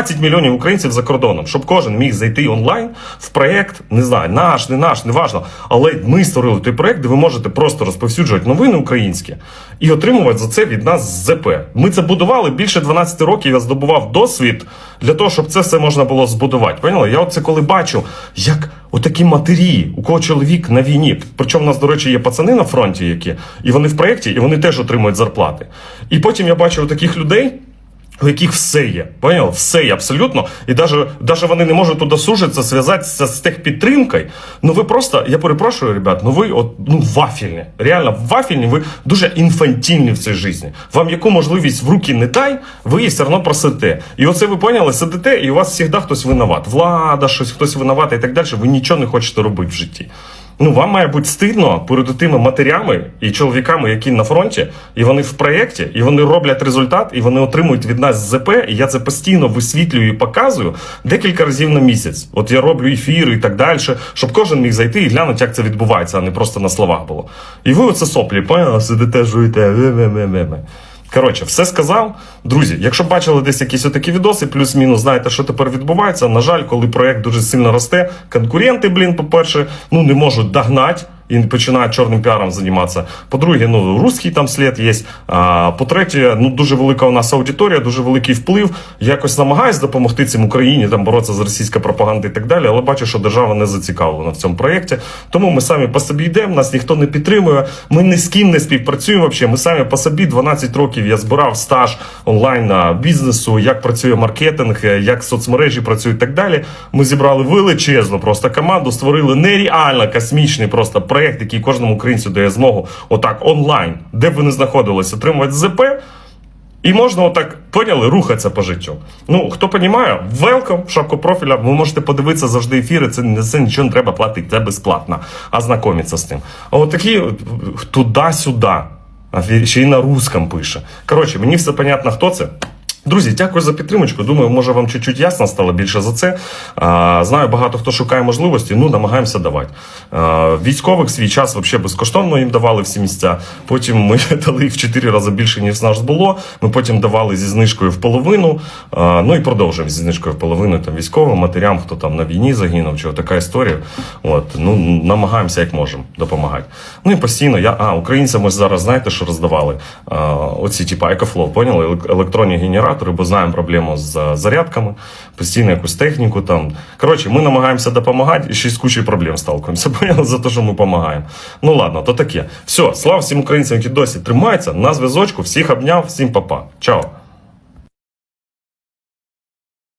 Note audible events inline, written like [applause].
20 мільйонів українців за кордоном, щоб кожен міг зайти онлайн в проєкт, не знаю, наш, не наш, не важно. Але ми створили той проєкт, де ви можете просто розповсюджувати новини українські і отримувати за це від нас ЗП. Ми це будували більше 12 років. Я здобував досвід для того, щоб це все можна було збудувати. Поняли? Я оце коли бачу, як отакі матері, у кого чоловік на війні. Причому в нас, до речі, є пацани на фронті, які і вони в проєкті, і вони теж отримують зарплати. І потім я бачу таких людей у яких все є. Поняв? Все є абсолютно. І даже, даже вони не можуть туди сужитися, зв'язатися з техпідтримкою. Ну ви просто, я перепрошую, ребят, ну ви от, ну вафельні. Реально вафельні, ви дуже інфантільні в цій житті. Вам яку можливість в руки не дай, ви її все одно просите. І оце ви поняли, сидите, і у вас завжди хтось винуват. Влада, щось, хтось винуват і так далі. Ви нічого не хочете робити в житті. Ну, вам має бути стидно перед тими матерями і чоловіками, які на фронті, і вони в проєкті, і вони роблять результат, і вони отримують від нас ЗП. І я це постійно висвітлюю і показую декілька разів на місяць. От я роблю ефіри і так далі, щоб кожен міг зайти і глянути, як це відбувається, а не просто на словах було. І ви оце соплі, сидите, жуєте. Коротше, все сказав. Друзі, якщо бачили десь якісь отакі відоси, плюс-мінус, знаєте, що тепер відбувається. На жаль, коли проект дуже сильно росте, конкуренти, блін, по-перше, ну не можуть догнати. І починають чорним піаром займатися. По-друге, ну русський там слід є. А по-третє, ну дуже велика у нас аудиторія, дуже великий вплив. Якось намагаюсь допомогти цим Україні там боротися з російською пропагандою і так далі. Але бачу, що держава не зацікавлена в цьому проєкті. Тому ми самі по собі йдемо, нас ніхто не підтримує. Ми ні з ким не співпрацюємо. Взагалі. Ми самі по собі 12 років я збирав стаж онлайн бізнесу, як працює маркетинг, як соцмережі працюють і так далі. Ми зібрали величезну просто команду, створили нереально космічний просто проєкт, який кожному українцю дає змогу отак онлайн, де б ви не знаходились, отримувати ЗП. І можна отак, поняли, рухатися по життю. Ну, хто розуміє, велком, шапку профіля, ви можете подивитися завжди ефіри, це, це нічого не треба платити, це безплатно, а знайомитися з тим. А от туди-сюди, ще й на русском пише. Коротше, мені все понятно, хто це. Друзі, дякую за підтримочку. Думаю, може вам чуть-чуть ясно стало більше за це. Знаю, багато хто шукає можливості, ну намагаємося давати. Військових свій час взагалі безкоштовно їм давали всі місця. Потім ми [laughs] дали їх в 4 рази більше, ніж нас було. Ми потім давали зі знижкою в половину. Ну і продовжуємо зі знижкою в половину там військовим матерям, хто там на війні загинув, чи така історія. От ну намагаємося як можемо допомагати. Ну і постійно я а українцям ось зараз знаєте, що роздавали оці, типа екофлоу, поняли? Електронні генератори, бо знаємо проблему з зарядками, постійно якусь техніку там. Коротше, ми намагаємося допомагати і ще з кучою проблем сталкуємося. [laughs] Поняли за те, що ми допомагаємо. Ну ладно, то таке. Все, слава всім українцям, які досі тримаються. На зв'язочку, всіх обняв, всім папа. Чао.